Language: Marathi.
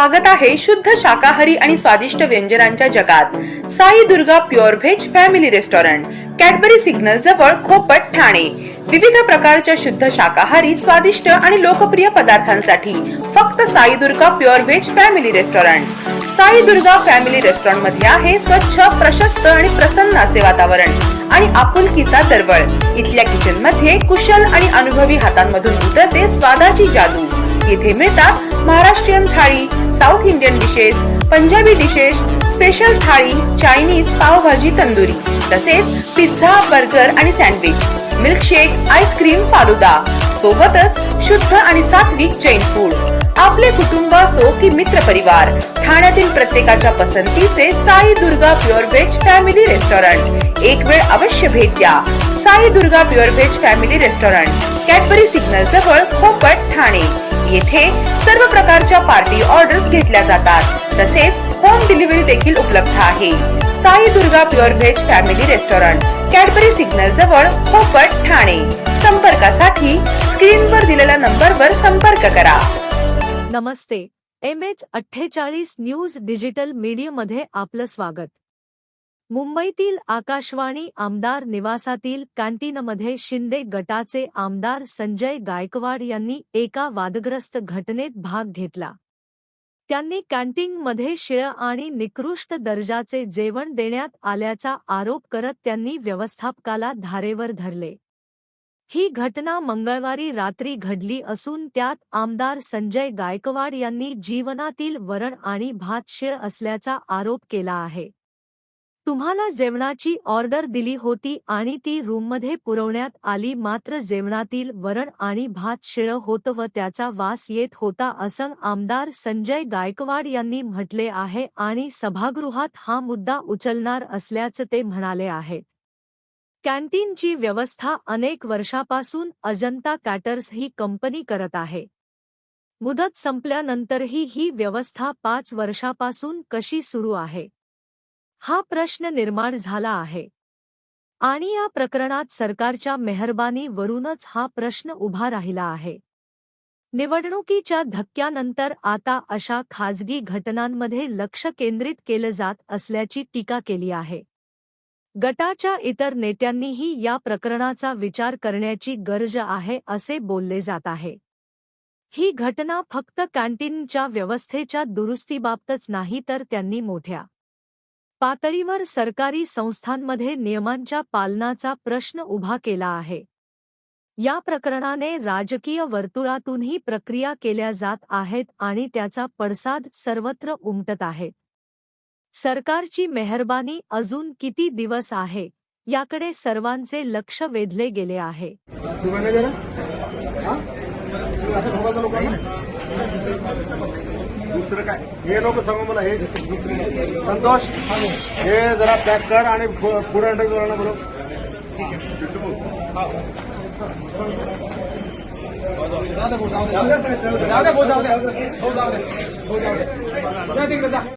स्वागत आहे शुद्ध शाकाहारी आणि स्वादिष्ट व्यंजनांच्या जगात. Sai Durga pure veg family restaurant Cadbury signal जवळ खोपट ठाणे. विविध प्रकारच्या शुद्ध शाकाहारी स्वादिष्ट आणि लोकप्रिय पदार्थांसाठी फक्त Sai Durga pure veg family restaurant. Sai Durga family रेस्टॉरंटमध्ये आहे स्वच्छ प्रशस्त आणि प्रसन्न असे वातावरण आणि आपुलकीचा दरवळ इथल्या किचनमध्ये कुशल आणि अनुभवी हातांमधून उतरते स्वादाची जादू. येथे मिळतात Maharashtrian thali south Indian dishes Punjabi dishes special thali Chinese pav bhaji tandoori तसेच पिझ्झा बर्गर आणि sandwich milkshake ice cream falooda. सोबतच शुद्ध आणि सात्विक जैन फूड आपले कुटुंब असो की मित्र परिवार ठाण्यातील प्रत्येकाच्या पसंतीचे Sai Durga pure veg family restaurant एक वेळ अवश्य भेट द्या. Sai Durga pure veg family restaurant Cadbury signal जवळ खोपट ठाणे. येथे सर्व प्रकारच्या पार्टी ऑर्डर्स घेतल्या जातात. तसेच होम डिलिव्हरी देखील उपलब्ध आहे. Sai Durga pure veg family restaurant Cadbury signal जवळ पोपट ठाणे. संपर्कासाठी स्क्रीनवर दिलेल्या नंबरवर संपर्क करा. नमस्ते. एम एच अठ्ठेचाळीस न्यूज डिजिटल मीडियामध्ये आपलं स्वागत. मुंबईतील आकाशवाणी आमदार निवासातील कॅन्टीनमध्ये शिंदे गटाचे आमदार संजय गायकवाड यांनी एका वादग्रस्त घटनेत भाग घेतला. त्यांनी कॅन्टीनमध्ये शिळ आणि निकृष्ट दर्जाचे जेवण देण्यात आल्याचा आरोप करत त्यांनी व्यवस्थापकाला धारेवर धरले. ही घटना मंगळवारी रात्री घडली असून त्यात आमदार संजय गायकवाड यांनी जीवनातील वरण आणि भात शिळ असल्याचा आरोप केला आहे. तुम्हाला जेवणाची ऑर्डर दिली होती आणि ती रूममध्ये पुरवण्यात आली मात्र जेवणातील वरण आणि भात शिळ होतं व त्याचा वास येत होता असं आमदार संजय गायकवाड यांनी म्हटले आहे आणि सभागृहात हा मुद्दा उचलणार असल्याचं ते म्हणाले आहे. कॅन्टीनची व्यवस्था अनेक वर्षापासून अजंता कॅटर्स ही कंपनी करत आहे. मुदत संपल्यानंतरही ही व्यवस्था पाच वर्षापासून कशी सुरू आहे? हा प्रश्न निर्माण झाला आहे. आणि या प्रकरणात सरकारच्या मेहरबानीवरूनच हा प्रश्न उभा राहिला आहे. निवडणुकीच्या धक्क्यानंतर आता अशा खाजगी घटनांमध्ये लक्ष केंद्रित केलं जात असल्याची टीका केली आहे. गटाच्या इतर नेत्यांनीही या प्रकरणाचा विचार करण्याची गरज आहे असे बोलले जात आहे. ही घटना फक्त कॅन्टीनच्या व्यवस्थेच्या दुरुस्तीबाबतच नाही तर त्यांनी मोठ्या पातळीवर सरकारी संस्थांमध्ये नियमांच्या पालनाचा प्रश्न उभा केला आहे. या प्रकरणाने राजकीय वर्तुळातूनही प्रक्रिया केल्या जात आहेत आणि त्याचा पडसाद सर्वत्र उमटत आहे. सरकारची मेहरबानी अजून किती दिवस आहे याकडे सर्वांचे लक्ष वेधले गेले आहे. दुसरं काय? हे नको सांगू मला हे संतोष हे जरा पॅक कर आणि पुढे अंडर करा बरोबर जाऊ